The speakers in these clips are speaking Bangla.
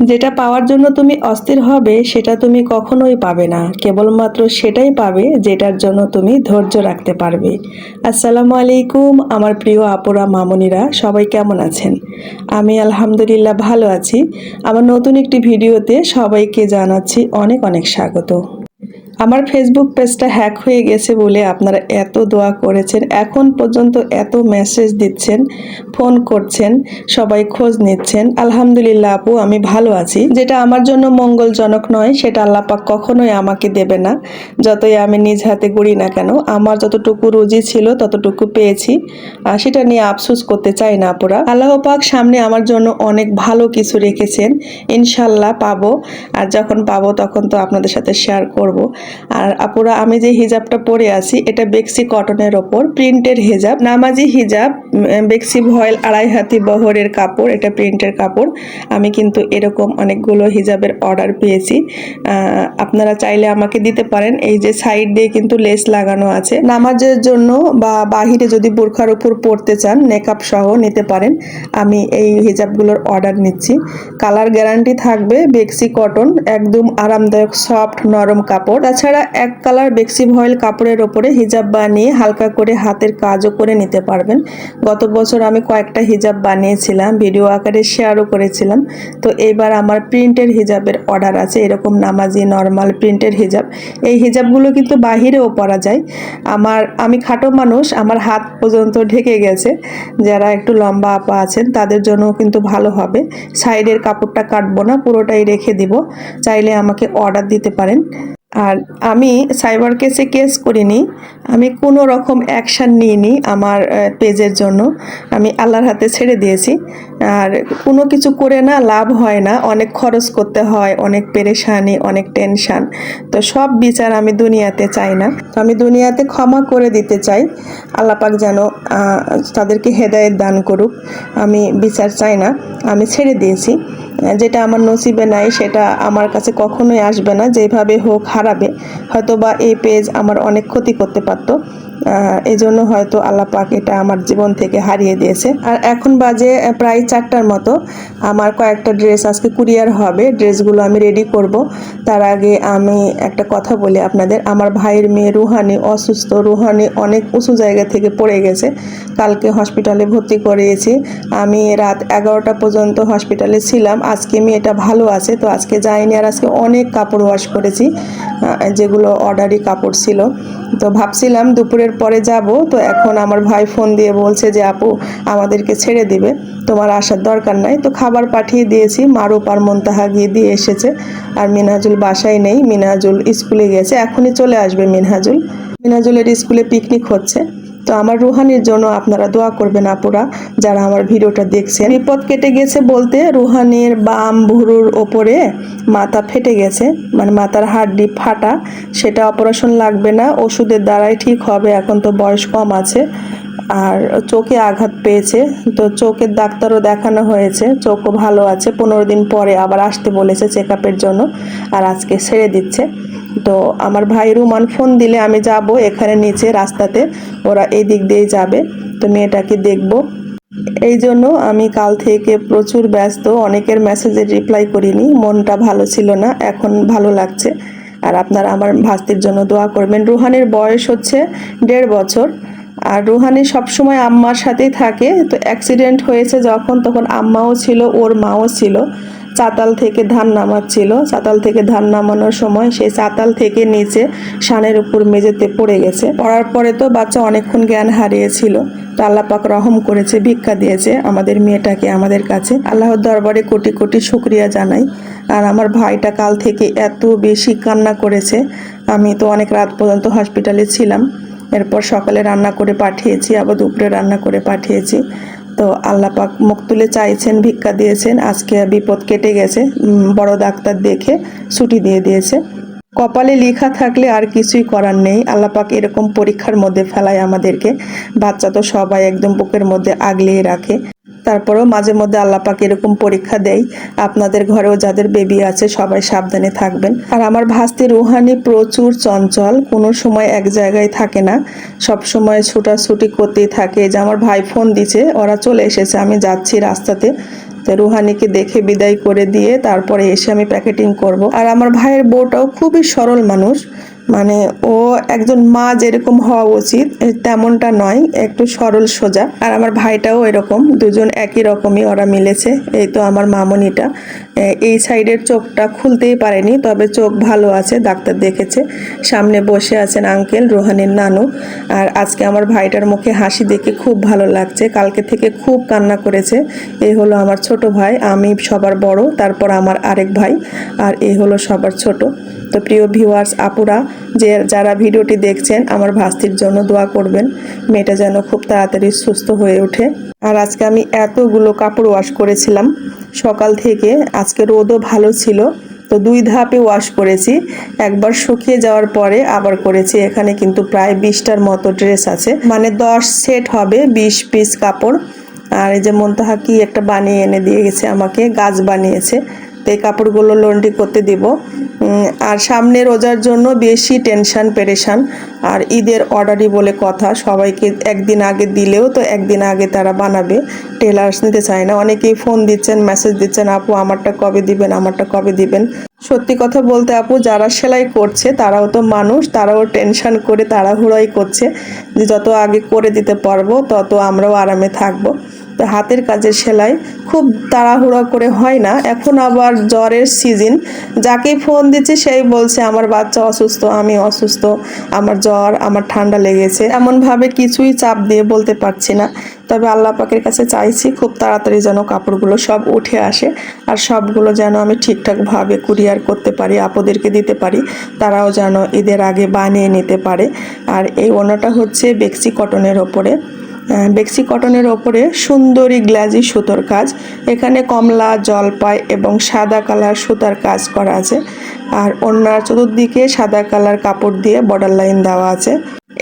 যেটা পাওয়ার জন্য তুমি অস্থির হবে, সেটা তুমি কখনোই পাবে না। কেবলমাত্র সেটাই পাবে, যেটার জন্য তুমি ধৈর্য রাখতে পারবে। আসসালামু আলাইকুম, আমার প্রিয় আপুরা, মামনিরা, সবাই কেমন আছেন? আমি আলহামদুলিল্লাহ ভালো আছি। আমার নতুন একটি ভিডিওতে সবাইকে জানাচ্ছি অনেক অনেক স্বাগত। আমার ফেসবুক পেজটা হ্যাক হয়ে গেছে বলে আপনারা এত দোয়া করেছেন। এখন পর্যন্ত এত মেসেজ দিচ্ছেন ফোন করছেন, সবাই খোঁজ নিচ্ছেন। আলহামদুলিল্লাহ আপু, আমি ভালো আছি। যেটা আমার জন্য মঙ্গলজনক নয়, সেটা আল্লাপাক কখনোই আমাকে দেবে না। যতই আমি নিজ হাতে গড়ি না কেন, আমার যতটুকু রুজি ছিল, ততটুকু পেয়েছি। আর সেটা নিয়ে আফসোস করতে চাই না আপুরা। আল্লাহ পাক সামনে আমার জন্য অনেক ভালো কিছু রেখেছেন। ইনশাল্লাহ পাবো। আর যখন পাবো, তখন তো আপনাদের সাথে শেয়ার করব। আর আপুরা, আমি যে হিজাবটা পরে আছি, এটা বেক্সি কটনের ওপর, প্রিন্টের হিজাব। নামাজি হিজাব বেক্সি ভয়েল আড়াই হাতি বহরের কাপড়, এটা প্রিন্টের কাপড়। আমি কিন্তু এরকম অনেকগুলো হিজাবের অর্ডার পেয়েছি। আপনারা চাইলে আমাকে দিতে পারেন। এই যে সাইড দিয়ে কিন্তু লেস লাগানো আছে। নামাজের জন্য বা বাহিরে যদি বোরখার উপর পরতে চান মেকআপ সহ নিতে পারেন। আমি এই হিজাবগুলোর অর্ডার নিচ্ছি। কালার গ্যারান্টি থাকবে বেক্সি কটন, একদম আরামদায়ক, সফট, নরম কাপড়। তাছাড়া এক কালার বেক্সি ভয়েল কাপড়ের ওপরে হিজাব বানিয়ে হালকা করে হাতের কাজও করে নিতে পারবেন। গত বছর আমি কয়েকটা হিজাব বানিয়েছিলাম, ভিডিও আকারে শেয়ারও করেছিলাম। তো এবার আমার প্রিন্টের হিজাবের অর্ডার আছে, এরকম নামাজি নর্মাল প্রিন্টের হিজাব। এই হিজাবগুলো কিন্তু বাহিরেও পরা যায়। আমার, আমি খাটো মানুষ, আমার হাত পর্যন্ত ঢেকে গেছে। যারা একটু লম্বা আপা আছেন, তাদের জন্য কিন্তু ভালো হবে। সাইডের কাপড়টা কাটবো না, পুরোটাই রেখে দিব। চাইলে আমাকে অর্ডার দিতে পারেন। আর আমি সাইবার কেসে কেস করিনি। আমি কোনো রকম অ্যাকশান নিইনি আমার পেজের জন্য। আমি আল্লাহর হাতে ছেড়ে দিয়েছি। আর কোনো কিছু করে না লাভ হয় না। অনেক খরচ করতে হয়, অনেক পেরেশানি, অনেক টেনশান। তো সব বিচার আমি দুনিয়াতে চাই না। তো আমি দুনিয়াতে ক্ষমা করে দিতে চাই। আল্লাপাক যেন তাদেরকে হেদায়েত দান করুক। আমি বিচার চাই না। আমি ছেড়ে দিয়েছি। যেটা আমার নসিবে নাই, সেটা আমার কাছে কখনোই আসবে না। যেভাবে হোক হারাবে হয়তো বা এই পেজ আমার অনেক ক্ষতি করতে পারতো। আহ, এই জন্য হয়তো আল্লাহ পাক এটা আমার জীবন থেকে হারিয়ে দিয়েছে। আর এখন বাজে প্রায় চারটার মতো। আমার কয়েকটা ড্রেস আজকে কুরিয়ার হবে। ড্রেসগুলো আমি রেডি করব। তার আগে আমি একটা কথা বলি আপনাদের। আমার ভাইয়ের মেয়ে রুহানি অসুস্থ। রুহানি অনেক উঁচু জায়গা থেকে পড়ে গেছে। কালকে হসপিটালে ভর্তি করিয়েছি। আমি রাত এগারোটা পর্যন্ত হসপিটালে ছিলাম। আজকে মেয়েটা ভালো আছে। তো আজকে যাইনি আর আজকে অনেক কাপড় ওয়াশ করেছি। যেগুলো অর্ডারি কাপড় ছিল। তো ভাবছিলাম দুপুরের পরে যাব। তো এখন আমার ভাই ফোন দিয়ে বলছে যে, আপু, আমাদেরকে ছেড়ে দিবে। তোমার আসার দরকার নাই। তো খাবার পাঠিয়ে দিয়েছি। মারুপ আর মন্তাহা গিয়ে দিয়ে এসেছে। আর মিনহাজুল বাসায় নেই। মিনহাজুল স্কুলে গেছে। এখনই চলে আসবে মিনহাজুল। মিনহাজুলের স্কুলে পিকনিক হচ্ছে। তো আমার রুহানির জন্য আপনারা দোয়া করবেন আপুরা, যারা আমার ভিডিওটা দেখছেন। বিপদ কেটে গেছে বলতে রুহানির বাম ভুরুর ওপরে মাথা ফেটে গেছে মানে মাথার হাড্ডি ফাটা, সেটা অপারেশন লাগবে না, ওষুধের দ্বারাই ঠিক হবে, এখন তো বয়স কম আছে, আর চোখে আঘাত পেয়েছে, তো চোখের ডাক্তারও দেখানো হয়েছে, চোখও ভালো আছে, পনেরো দিন পরে আবার আসতে বলেছে চেক জন্য, আর আজকে ছেড়ে দিচ্ছে। তো আমার ভাই রুমান ফোন দিলে আমি যাব এখানে নিচে রাস্তাতে, ওরা এই দিক দিয়েই যাবে। তো মেয়েটাকে দেখব। এই জন্য আমি কাল থেকে প্রচুর ব্যস্ত, অনেকের মেসেজের রিপ্লাই করিনি, মনটা ভালো ছিল না, এখন ভালো লাগছে। আর আপনারা আমার ভাস্তির জন্য দোয়া করবেন। রুহানের বয়স হচ্ছে দেড় বছর। আর রুহানি সবসময় আম্মার সাথেই থাকে। তো অ্যাক্সিডেন্ট হয়েছে যখন, তখন আম্মাও ছিল, ওর মাও ছিল। চাতাল থেকে ধান নামাচ্ছিল। চাতাল থেকে ধান নামানোর সময় সেই চাতাল থেকে নিচে সানের উপর মেঝেতে পড়ে গেছে। পড়ার পরে তো বাচ্চা অনেকক্ষণ জ্ঞান হারিয়েছিল। তো আল্লাহ পাক রহম করেছে, ভিক্ষা দিয়েছে আমাদের মেয়েটাকে আমাদের কাছে। আল্লাহর দরবারে কোটি কোটি শুক্রিয়া জানাই। আর আমার ভাইটা কাল থেকে এত বেশি কান্না করেছে। আমি তো অনেক রাত পর্যন্ত হসপিটালে ছিলাম। এরপর সকালে রান্না করে পাঠিয়েছি, আবার দুপুরে রান্না করে পাঠিয়েছি। তো আল্লাপাক মুখ তুলে চাইছেন, ভিক্ষা দিয়েছেন। আজকে বিপদ কেটে গেছে। বড় ডাক্তার দেখে ছুটি দিয়ে দিয়েছে। কপালে লেখা থাকলে আর কিছুই করার নেই। আল্লাহ পাক এরকম পরীক্ষার মধ্যে ফেলায় আমাদেরকে। বাচ্চা তো সবাই একদম বুকের মধ্যে আগলিয়ে রাখে। তারপরেও মাঝে মধ্যে আল্লাহ পাক এরকম পরীক্ষা দেয়। আপনাদের ঘরেও যাদের বেবি আছে, সবাই সাবধানে থাকবেন। আর আমার ভাস্তি রুহানি প্রচুর চঞ্চল। কোনো সময় এক জায়গায় থাকে না। সব সময় ছুটাছুটি করতেই থাকে। যে আমার ভাই ফোন দিছে, ওরা চলে এসেছে। আমি যাচ্ছি রাস্তাতে। রুহানিকে দেখে বিদায় করে দিয়ে তারপরে এসে আমি প্যাকেটিং করব। আর আমার ভাইয়ের বউটাও খুবই সরল মানুষ। মানে ও একজন মা যেরকম হওয়া উচিত তেমনটা নয়, একটু সরল সোজা। আর আমার ভাইটাও এরকম, দুজন একই রকমই ওরা মিলেছে, এই তো আমার মামনিটা। এই সাইডের চোখটা খুলতেই পারেনি, তবে চোখ ভালো আছে, ডাক্তার দেখেছে। সামনে বসে আছেন আঙ্কেল, রোহানির নানু। আর আজকে আমার ভাইটার মুখে হাসি দেখে খুব ভালো লাগছে, কালকে থেকে খুব কান্না করেছে। এই হলো আমার ছোট ভাই, আমি সবার বড়, তারপর আমার আরেক ভাই, আর এই হলো সবার ছোট। তো প্রিয় ভিউয়ার্স, আপুরা, যে যারা ভিডিওটি দেখছেন, আমার ভাস্তির জন্য দোয়া করবেন। মেয়েটা যেন খুব তাড়াতাড়ি সুস্থ হয়ে ওঠে। আর আজকে আমি এতগুলো কাপড় ওয়াশ করেছিলাম। সকাল থেকে আজকে রোদও ভালো ছিল। তো দুই ধাপে ওয়াশ করেছি। একবার শুকিয়ে যাওয়ার পরে আবার করেছি। এখানে কিন্তু প্রায় বিশটার মতো ড্রেস আছে। মানে দশ সেট হবে বিশ পিস কাপড়। আর এই যে মন্তাহা কি একটা বানিয়ে এনে দিয়ে গেছে, আমাকে গাছ বানিয়েছে। তো এই কাপড়গুলো লন্ড্রি করতে দিব। আর সামনে রোজার জন্য বেশি টেনশন, পেরেশান। আর ঈদের অর্ডারই বলে কথা, সবাইকে একদিন আগে দিলেও তো একদিন আগে তারা বানাবে। টেলার্স নিতে চায় না। অনেকেই ফোন দিচ্ছেন মেসেজ দিচ্ছেন, আপু, আমারটা কবে দিবেন? আমারটা কবে দিবেন? সত্যি কথা বলতে আপু, যারা সেলাই করছে, তারাও তো মানুষ, তারাও টেনশান করে তাড়াহুড়াই করছে যে যত আগে করে দিতে পারব, তত আমরাও আরামে থাকব। হাতের কাজের সেলাই খুব তাড়াহুড়া করে হয় না। এখন আবার জ্বরের সিজন। যাকে ফোন দিচ্ছে সেই বলছে, আমার বাচ্চা অসুস্থ, আমি অসুস্থ, আমার জ্বর, আমার ঠান্ডা লেগেছে। এমনভাবে কিছুই চাপ দিয়ে বলতে পারছি না। তবে আল্লাহ পাকের কাছে চাইছি খুব তাড়াতাড়ি যেন কাপড়গুলো সব উঠে আসে আর সবগুলো যেন আমি ঠিকঠাকভাবে কুরিয়ার করতে পারি, আপদেরকে দিতে পারি, তারাও যেন ঈদের আগে বানিয়ে নিতে পারে। আর এই ওনাটা হচ্ছে বেক্সি কটনের ওপরে। বেক্সি কটনের ওপরে সুন্দরী গ্লাজি সুতোর কাজ। এখানে কমলা, জলপাই এবং সাদা কালার সুতার কাজ করা আছে। আর অন্যার চতুর্দিকে সাদা কালার কাপড় দিয়ে বর্ডার লাইন দেওয়া আছে।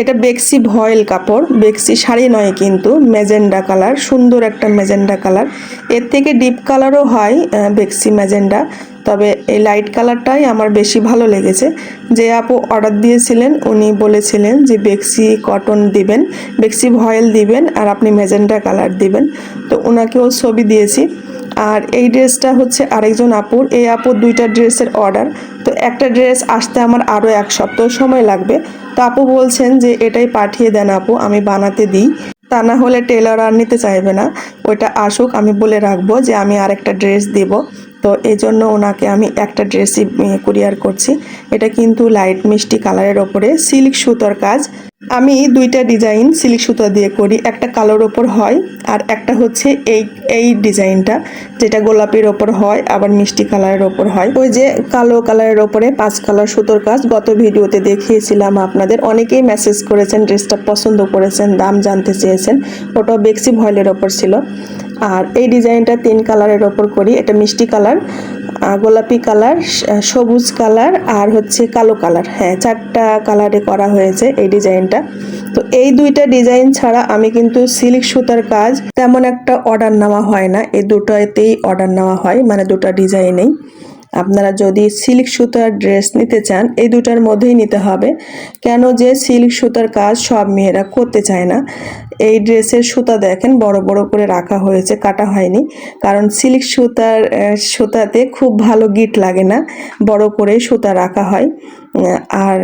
এটা বেক্সি ভয়েল কাপড়, বেক্সি শাড়ি নয় কিন্তু মেজেন্ডা কালার, সুন্দর একটা মেজেন্ডা কালার। এর থেকে ডিপ কালারও হয় বেক্সি মেজেন্ডা তবে এই লাইট কালারটাই আমার বেশি ভালো লেগেছে। যে আপু অর্ডার দিয়েছিলেন, উনি বলেছিলেন যে বেক্সি কটন দিবেন বেক্সি ভয়েল দিবেন আর আপনি মেজেন্ডা কালার দিবেন। তো ওনাকেও ছবি দিয়েছি। আর এই ড্রেসটা হচ্ছে আরেকজন আপুর। এই আপুর দুইটা ড্রেসের অর্ডার তো একটা ড্রেস আসতে আমার আরও এক সপ্তাহ সময় লাগবে। তো আপু বলছেন যে এটাই পাঠিয়ে দেন আপু, আমি বানাতে দিই। তা না হলে টেলার আর নিতে চাইবে না। ওইটা আসুক, আমি বলে রাখব যে আমি আরেকটা ড্রেস দেব। তো এই জন্য ওনাকে আমি একটা ড্রেসই কুরিয়ার করছি। এটা কিন্তু লাইট মিষ্টি কালারের ওপরে সিল্ক সুতোর কাজ। আমি দুইটা ডিজাইন সিল্ক সুতো দিয়ে করি। একটা কালোর ওপর হয় আর একটা হচ্ছে এই এই ডিজাইনটা যেটা গোলাপির ওপর হয়, আবার মিষ্টি কালারের ওপর হয়। ওই যে কালো কালারের ওপরে পাঁচ কালার সুতোর কাজ। গত ভিডিওতে দেখিয়েছিলাম আপনাদের। অনেকেই মেসেজ করেছেন ড্রেসটা পছন্দ করেছেন, দাম জানতে চেয়েছেন। ওটা বেক্সি ভয়েলের ওপর ছিল। আর এই ডিজাইনটা তিন কালারের ওপর করি। এটা মিষ্টি কালার গোলাপি কালার সবুজ কালার আর হচ্ছে কালো কালার। হ্যাঁ চারটা কালারে করা হয়েছে এই ডিজাইনটা। তো এই দুইটা ডিজাইন ছাড়া আমি কিন্তু সিল্ক সুতার কাজ তেমন একটা অর্ডার নেওয়া হয় না। এই দুটোতেই অর্ডার নেওয়া হয় মানে দুটা ডিজাইনেই। আপনারা যদি সিল্ক সুতার ড্রেস নিতে চান, এই দুটার মধ্যেই নিতে হবে। কেন যে সিল্ক সুতার কাজ সব মেয়েরা করতে চায় না। এই ড্রেসের সুতা দেখেন, বড় বড় করে রাখা হয়েছে, কাটা হয়নি। কারণ সিল্ক সুতার সুতাতে খুব ভালো গিট লাগে না, বড় করে সুতা রাখা হয়। আর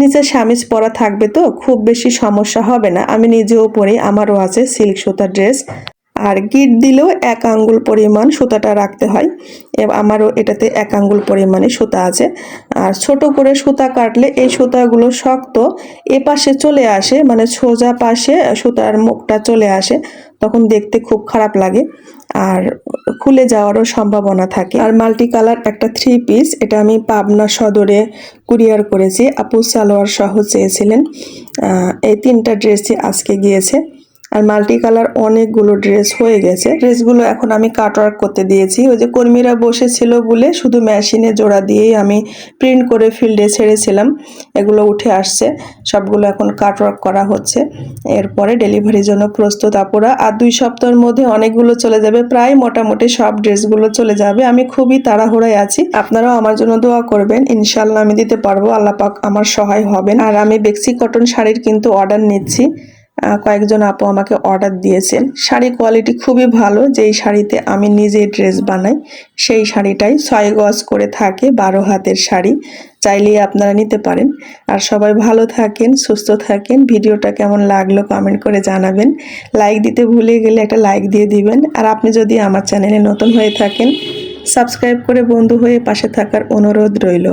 নিচে স্বামীজ পরা থাকবে তো, খুব বেশি সমস্যা হবে না। আমি নিজেও পরি, আমারও আছে সিল্ক সুতার ড্রেস আর গিট দিলেও এক আঙ্গুল পরিমাণ সুতাটা রাখতে হয়। আমারও এটাতে এক আঙ্গুল পরিমাণে সুতা আছে। আর ছোট করে সুতা কাটলে এই সুতাগুলো শক্ত এ পাশে চলে আসে মানে সোজা পাশে সুতার মুখটা চলে আসে, তখন দেখতে খুব খারাপ লাগে। আর খুলে যাওয়ারও সম্ভাবনা থাকে। আর মাল্টি কালার একটা থ্রি পিস এটা আমি পাবনা সদরে কুরিয়ার করেছি। আপু সালোয়ার সহ চেয়েছিলেন। এই তিনটা ড্রেসই আজকে গিয়েছে। আর মাল্টি কালার অনেকগুলো ড্রেস হয়ে গেছে। ড্রেসগুলো এখন আমি কাটওয়ার্ক করতে দিয়েছি। ওই যে কর্মীরা বসেছিল বলে শুধু মেশিনে জোড়া দিয়েই আমি প্রিন্ট করে ফিল্ডে ছেড়েছিলাম। এগুলো উঠে আসছে। সবগুলো এখন কাটওয়ার্ক করা হচ্ছে। এরপরে ডেলিভারির জন্য প্রস্তুত আপুরা। আর দুই সপ্তাহের মধ্যে অনেকগুলো চলে যাবে। প্রায় মোটামুটি সব ড্রেসগুলো চলে যাবে। আমি খুবই তাড়াহুড়ায় আছি। আপনারাও আমার জন্য দোয়া করবেন। ইনশাল্লাহ আমি দিতে পারব। আল্লাহ পাক আমার সহায় হবেন। আর আমি বেক্সি কটন শাড়ির কিন্তু অর্ডার নিচ্ছি। কয়েকজন আপু আমাকে অর্ডার দিয়েছেন। শাড়ি কোয়ালিটি খুবই ভালো। যেই শাড়িতে আমি নিজে ড্রেস বানাই, সেই শাড়িটাই ছয় গজ করে থাকে বারো হাতের শাড়ি। চাইলেই আপনারা নিতে পারেন। আর সবাই ভালো থাকেন, সুস্থ থাকেন। ভিডিওটা কেমন লাগল কমেন্ট করে জানাবেন। লাইক দিতে ভুলে গেলে একটা লাইক দিয়ে দিবেন। আর আপনি যদি আমার চ্যানেলে নতুন হয়ে থাকেন সাবস্ক্রাইব করে বন্ধু হয়ে পাশে থাকার অনুরোধ রইল।